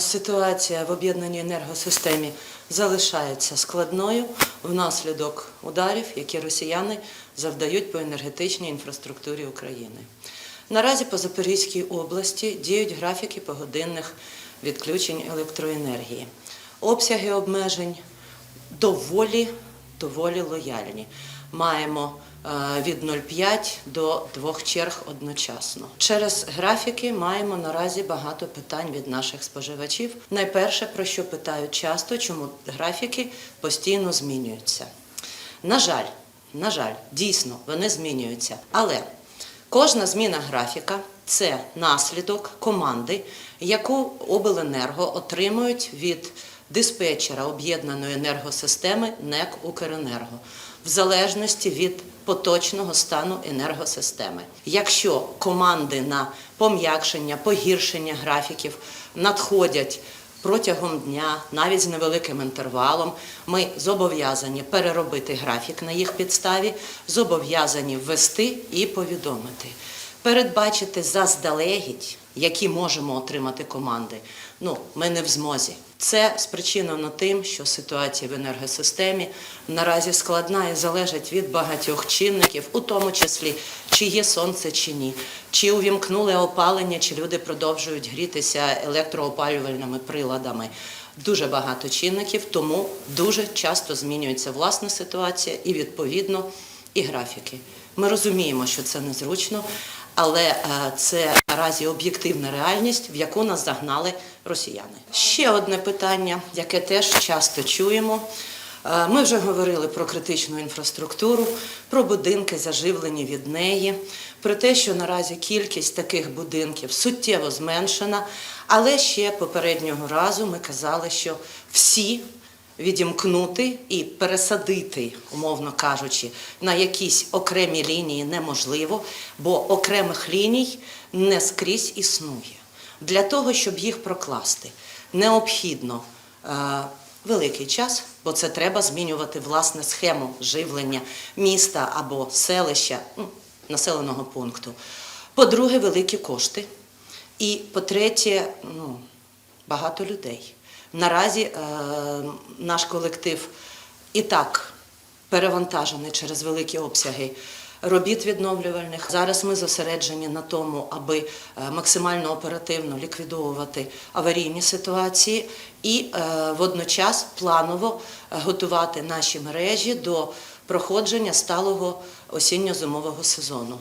Ситуація в об'єднаній енергосистемі залишається складною внаслідок ударів, які росіяни завдають по енергетичній інфраструктурі України. Наразі по Запорізькій області діють графіки погодинних відключень електроенергії. Обсяги обмежень доволі, доволі лояльні. Маємо е, від 0,5 до 2 черг одночасно. Через графіки маємо наразі багато питань від наших споживачів. Найперше, про що питають часто, чому графіки постійно змінюються. На жаль, на жаль, дійсно вони змінюються. Але кожна зміна графіка це наслідок команди, яку обленерго отримують від диспетчера об'єднаної енергосистеми НЕК Укренерго в залежності від поточного стану енергосистеми. Якщо команди на пом'якшення, погіршення графіків надходять протягом дня, навіть з невеликим інтервалом, ми зобов'язані переробити графік на їх підставі, зобов'язані ввести і повідомити. Передбачити заздалегідь, які можемо отримати команди. Ну, ми не в змозі. Це спричинено тим, що ситуація в енергосистемі наразі складна і залежить від багатьох чинників, у тому числі, чи є сонце чи ні, чи увімкнули опалення, чи люди продовжують грітися електроопалювальними приладами. Дуже багато чинників, тому дуже часто змінюється власна ситуація і відповідно і графіки. Ми розуміємо, що це незручно, але е, це наразі об'єктивна реальність, в яку нас загнали росіяни. Ще одне питання, яке теж часто чуємо. Е, Ми вже говорили про критичну інфраструктуру, про будинки, заживлені від неї, про те, що наразі кількість таких будинків суттєво зменшена. Але ще попереднього разу ми казали, що всі відімкнути і пересадити, умовно кажучи, на якісь окремі лінії неможливо, бо окремих ліній не скрізь існує. Для того, щоб їх прокласти, необхідно е, великий час, бо це треба змінювати власне схему живлення міста або селища, ну, населеного пункту. По-друге, великі кошти. І по-третє, ну, багато людей. Наразі е, наш колектив і так перевантажений через великі обсяги робіт відновлювальних. Зараз ми зосереджені на тому, аби е, максимально оперативно ліквідовувати аварійні ситуації і е, водночас планово готувати наші мережі до проходження сталого осінньо-зимового сезону.